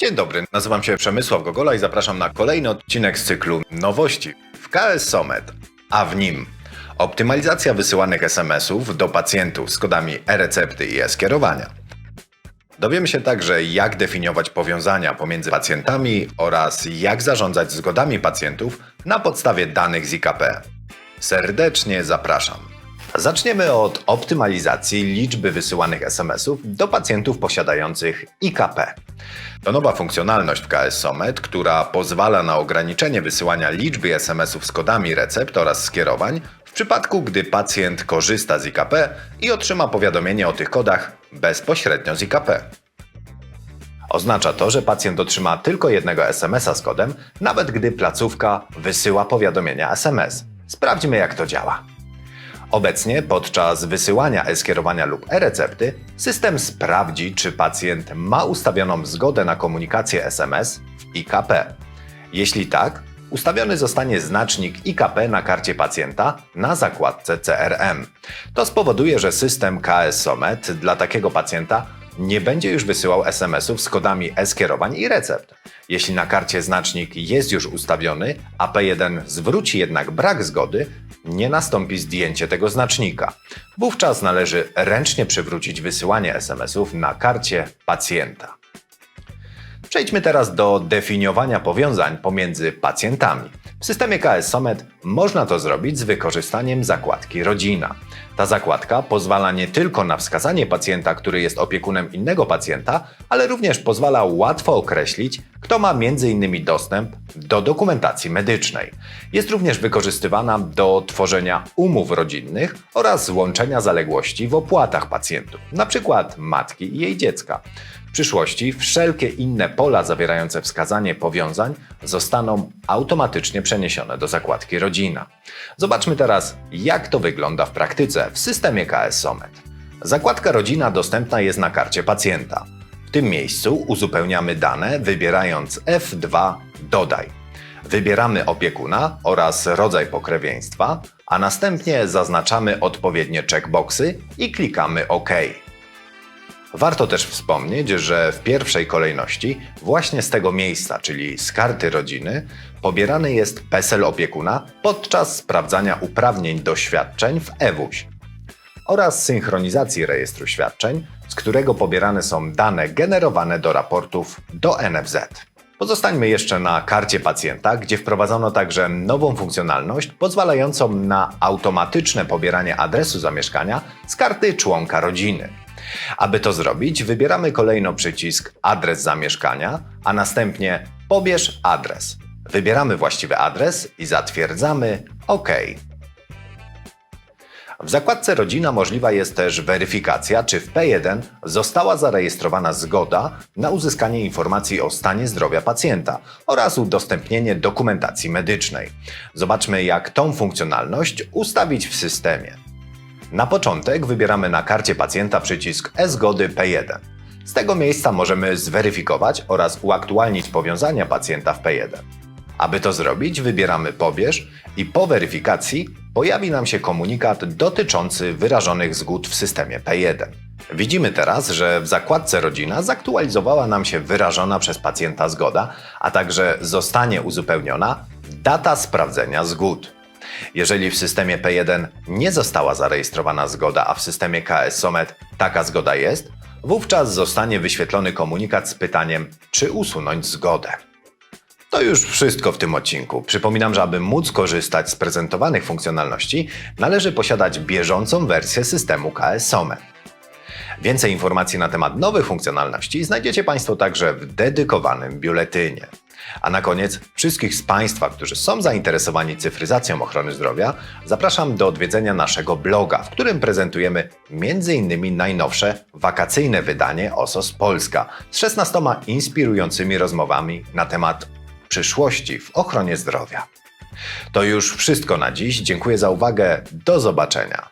Dzień dobry, nazywam się Przemysław Gogola i zapraszam na kolejny odcinek z cyklu Nowości w KS Somet, a w nim optymalizacja wysyłanych SMS-ów do pacjentów z kodami e-recepty i e-skierowania. Dowiemy się także, jak definiować powiązania pomiędzy pacjentami oraz jak zarządzać zgodami pacjentów na podstawie danych z IKP. Serdecznie zapraszam. Zaczniemy od optymalizacji liczby wysyłanych SMS-ów do pacjentów posiadających IKP. To nowa funkcjonalność w KS Somet, która pozwala na ograniczenie wysyłania liczby SMS-ów z kodami recept oraz skierowań w przypadku, gdy pacjent korzysta z IKP i otrzyma powiadomienie o tych kodach bezpośrednio z IKP. Oznacza to, że pacjent otrzyma tylko jednego SMS-a z kodem, nawet gdy placówka wysyła powiadomienia SMS. Sprawdźmy, jak to działa. Obecnie podczas wysyłania e-skierowania lub e-recepty system sprawdzi, czy pacjent ma ustawioną zgodę na komunikację SMS w IKP. Jeśli tak, ustawiony zostanie znacznik IKP na karcie pacjenta na zakładce CRM. To spowoduje, że system KS Somet dla takiego pacjenta nie będzie już wysyłał SMS-ów z kodami e-skierowań i recept. Jeśli na karcie znacznik jest już ustawiony, a P1 zwróci jednak brak zgody, nie nastąpi zdjęcie tego znacznika. Wówczas należy ręcznie przywrócić wysyłanie SMS-ów na karcie pacjenta. Przejdźmy teraz do definiowania powiązań pomiędzy pacjentami. W systemie KS Somet można to zrobić z wykorzystaniem zakładki Rodzina. Ta zakładka pozwala nie tylko na wskazanie pacjenta, który jest opiekunem innego pacjenta, ale również pozwala łatwo określić, kto ma m.in. dostęp do dokumentacji medycznej. Jest również wykorzystywana do tworzenia umów rodzinnych oraz łączenia zaległości w opłatach pacjentów, np. matki i jej dziecka. W przyszłości wszelkie inne pola zawierające wskazanie powiązań zostaną automatycznie przeniesione do zakładki Rodzina. Zobaczmy teraz, jak to wygląda w praktyce w systemie KS Somet. Zakładka Rodzina dostępna jest na karcie pacjenta. W tym miejscu uzupełniamy dane wybierając F2 Dodaj. Wybieramy opiekuna oraz rodzaj pokrewieństwa, a następnie zaznaczamy odpowiednie checkboxy i klikamy OK. Warto też wspomnieć, że w pierwszej kolejności właśnie z tego miejsca, czyli z karty rodziny, pobierany jest PESEL opiekuna podczas sprawdzania uprawnień do świadczeń w EWUŚ oraz synchronizacji rejestru świadczeń, z którego pobierane są dane generowane do raportów do NFZ. Pozostańmy jeszcze na karcie pacjenta, gdzie wprowadzono także nową funkcjonalność pozwalającą na automatyczne pobieranie adresu zamieszkania z karty członka rodziny. Aby to zrobić, wybieramy kolejno przycisk Adres zamieszkania, a następnie Pobierz adres. Wybieramy właściwy adres i zatwierdzamy OK. W zakładce Rodzina możliwa jest też weryfikacja, czy w P1 została zarejestrowana zgoda na uzyskanie informacji o stanie zdrowia pacjenta oraz udostępnienie dokumentacji medycznej. Zobaczmy, jak tą funkcjonalność ustawić w systemie. Na początek wybieramy na karcie pacjenta przycisk e-zgody P1. Z tego miejsca możemy zweryfikować oraz uaktualnić powiązania pacjenta w P1. Aby to zrobić, wybieramy Pobierz i po weryfikacji pojawi nam się komunikat dotyczący wyrażonych zgód w systemie P1. Widzimy teraz, że w zakładce Rodzina zaktualizowała nam się wyrażona przez pacjenta zgoda, a także zostanie uzupełniona data sprawdzenia zgód. Jeżeli w systemie P1 nie została zarejestrowana zgoda, a w systemie KS Somet taka zgoda jest, wówczas zostanie wyświetlony komunikat z pytaniem, czy usunąć zgodę. To już wszystko w tym odcinku. Przypominam, że aby móc korzystać z prezentowanych funkcjonalności, należy posiadać bieżącą wersję systemu KS Somet. Więcej informacji na temat nowych funkcjonalności znajdziecie Państwo także w dedykowanym biuletynie. A na koniec wszystkich z Państwa, którzy są zainteresowani cyfryzacją ochrony zdrowia, zapraszam do odwiedzenia naszego bloga, w którym prezentujemy m.in. najnowsze wakacyjne wydanie OSOS Polska z 16 inspirującymi rozmowami na temat przyszłości w ochronie zdrowia. To już wszystko na dziś. Dziękuję za uwagę. Do zobaczenia.